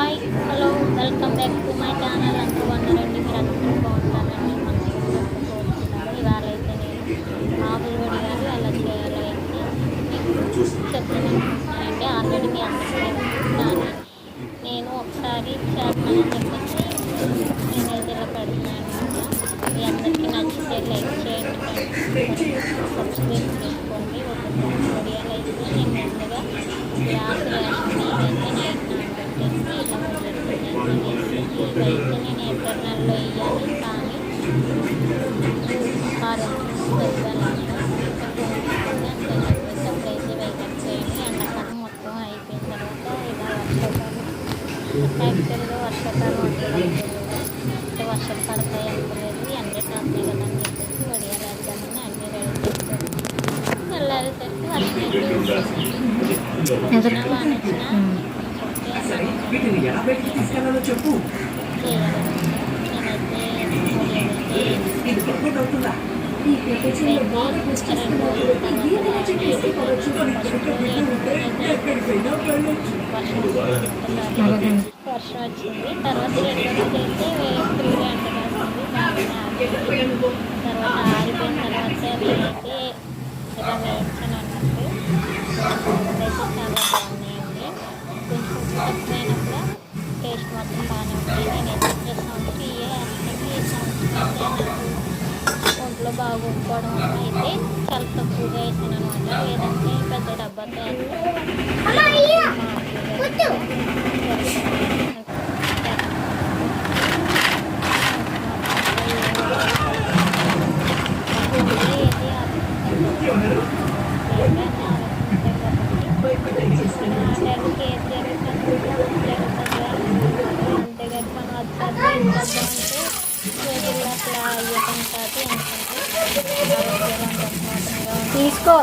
Hi hello welcome back to my channel అంటూ వందరండి మీరు అందరూ బాగుంటారండి మనసు కోరుతున్నాను ఇవాళ అయితే నేను ఆవులు వడియాలు ఎలా చేయాలో అయితే మీకు చెప్తున్నానండి ఆల్రెడీ మీ అందరికీ కానీ నేను ఒకసారి చేస్తానని చెప్పేసి నేనైతే ఇలా పెడుతున్నాను. మీ అందరికీ నచ్చితే లైక్ చేయండి సబ్స్క్రైబ్ చేయండి. ఇలా వర్షాకాలం యాక్చువల్గా వర్షాకాలం వదిలేదు అంటే వర్షాలు పడతాయి అనుకోలేదు ఎండ కాస్తాయి కదా అని చెప్పేసి వడియాలు వేద్దామని అన్నీ రెడీ చేసుకొని వెళ్ళేసరికి వర్షం అయితే వచ్చినా వచ్చినా వీటిని ఎలా పెట్టి తీసుకెళ్ళాలో చెప్పు. ఇది వర్కౌట్ అవుతుందా ఈ ప్రపంచంలో బాగా చెప్పేసి వర్షం వచ్చింది తర్వాత ఒంట్లో బాగోకపోవడం వల్ల అయితే చాలా తక్కువగా వేసాను అనమాట లేదంటే పెద్ద డబ్బాతో అట్లా అయ్యటం కాదు ఎందుకంటే తీసుకో.